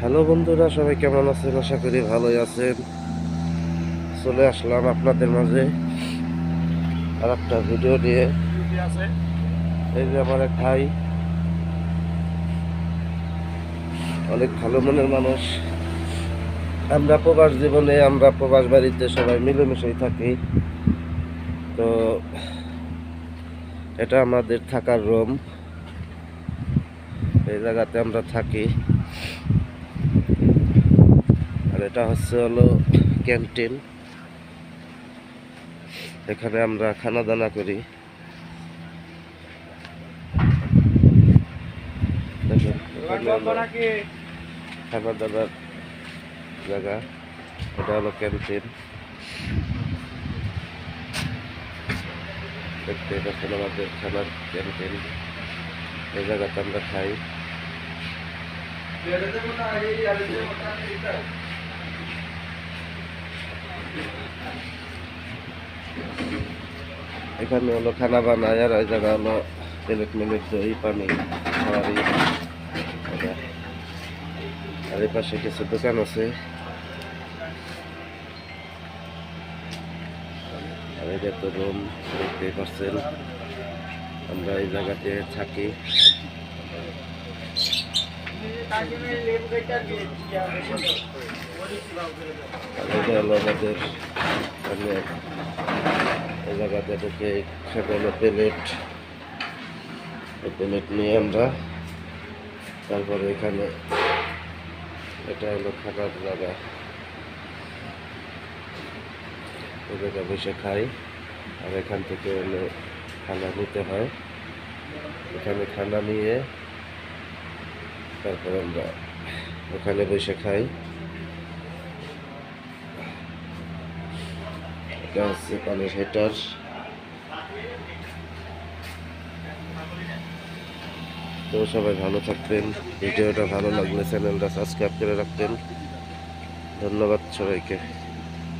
Hello বন্ধুরা, সবাই কেমন আছেন? আশা করি ভালোই আছেন। চলে আসলাম আপনাদের মাঝে আর একটা ভিডিও নিয়ে। এই যে আমার এক ভাই। অনেক ভালো মনের মানুষ। আমরা প্রবাস জীবনে, আমরা প্রবাস বাড়িতে সবাই মিলেমিশেই থাকি। তো এটা আমাদের থাকার রুম এই জায়গাতে আমরা থাকি আর এটা হচ্ছে হলো ক্যান্টিন। এখানে আমরা খানা দানা করি খানা দানার জায়গা। এটা হলো ক্যান্টিন। দেখতে পাচ্ছেন আমাদের খানার ক্যান্টিন। এই জায়গাতে আমরা খাই। এখানে হলো খানা বানায় আর ওই জায়গা হলো প্লেট মিনিট দই পানি আর এই পাশে কিছু দোকান আছে। আর এটা তো রুম দেখতেই আমরা এই জায়গাতে থাকি। এটা হলো আমাদের জায়গাতে ঢুকে হলো প্লেট প্লেট নিয়ে আমরা, তারপরে এখানে এটা হলো খাবার জায়গা। এই বসে খাই, আর এখান থেকে হলো খানা নিতে হয়। এখানে খানা নিয়ে তারপর আমরা ওখানে বসে খাই। এটা পানির হেটার তো সবাই ভালো থাকবেন। ভিডিওটা ভালো লাগলে চ্যানেলটা সাবস্ক্রাইব করে রাখবেন। ধন্যবাদ সবাইকে।